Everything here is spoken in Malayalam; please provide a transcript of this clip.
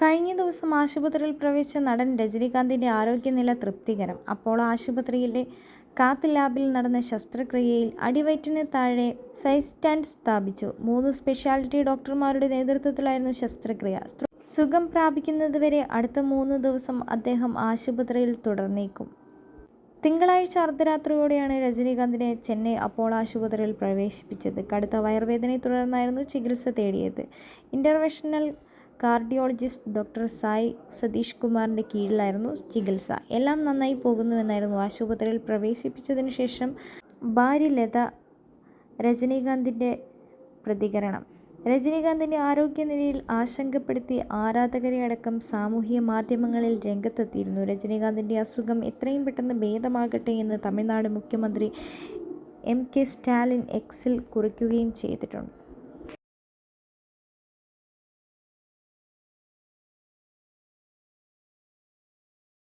കഴിഞ്ഞ ദിവസം ആശുപത്രിയിൽ പ്രവേശിച്ച നടൻ രജനീകാന്തിന്റെ ആരോഗ്യനില തൃപ്തികരം. അപ്പോൾ ആശുപത്രിയിലെ കാത്ത് ലാബിൽ നടന്ന ശസ്ത്രക്രിയയിൽ അടിവയറ്റിന് താഴെ സൈസ്റ്റാൻഡ് സ്ഥാപിച്ചു. മൂന്ന് സ്പെഷ്യാലിറ്റി ഡോക്ടർമാരുടെ നേതൃത്വത്തിലായിരുന്നു ശസ്ത്രക്രിയ. സുഖം പ്രാപിക്കുന്നതുവരെ അടുത്ത മൂന്ന് ദിവസം അദ്ദേഹം ആശുപത്രിയിൽ തുടർന്നേക്കും. തിങ്കളാഴ്ച അർദ്ധരാത്രിയോടെയാണ് രജനീകാന്തിനെ ചെന്നൈ അപ്പോളോ ആശുപത്രിയിൽ പ്രവേശിപ്പിച്ചത്. കടുത്ത വയർവേദനയെ തുടർന്നായിരുന്നു ചികിത്സ തേടിയത്. Interventional cardiologist doctor Sai Satish കുമാറിന്റെ കീഴിലായിരുന്നു ചികിത്സ. എല്ലാം നന്നായി പോകുന്നുവെന്നായിരുന്നു ആശുപത്രിയിൽ പ്രവേശിപ്പിച്ചതിന് ശേഷം ഭാര്യ ലത രജനീകാന്തിന്റെ പ്രതികരണം. രജനീകാന്തിന്റെ ആരോഗ്യനിലയിൽ ആശങ്കപ്പെടുത്തി ആരാധകരെ അടക്കം സാമൂഹ്യ മാധ്യമങ്ങളിൽ രംഗത്തെത്തിയിരുന്നു. രജനീകാന്തിന്റെ അസുഖം എത്രയും പെട്ടെന്ന് ഭേദമാകട്ടെ എന്ന് തമിഴ്നാട് മുഖ്യമന്ത്രി എം കെ സ്റ്റാലിൻ എക്സിൽ കുറിക്കുകയും ചെയ്തിട്ടുണ്ട്.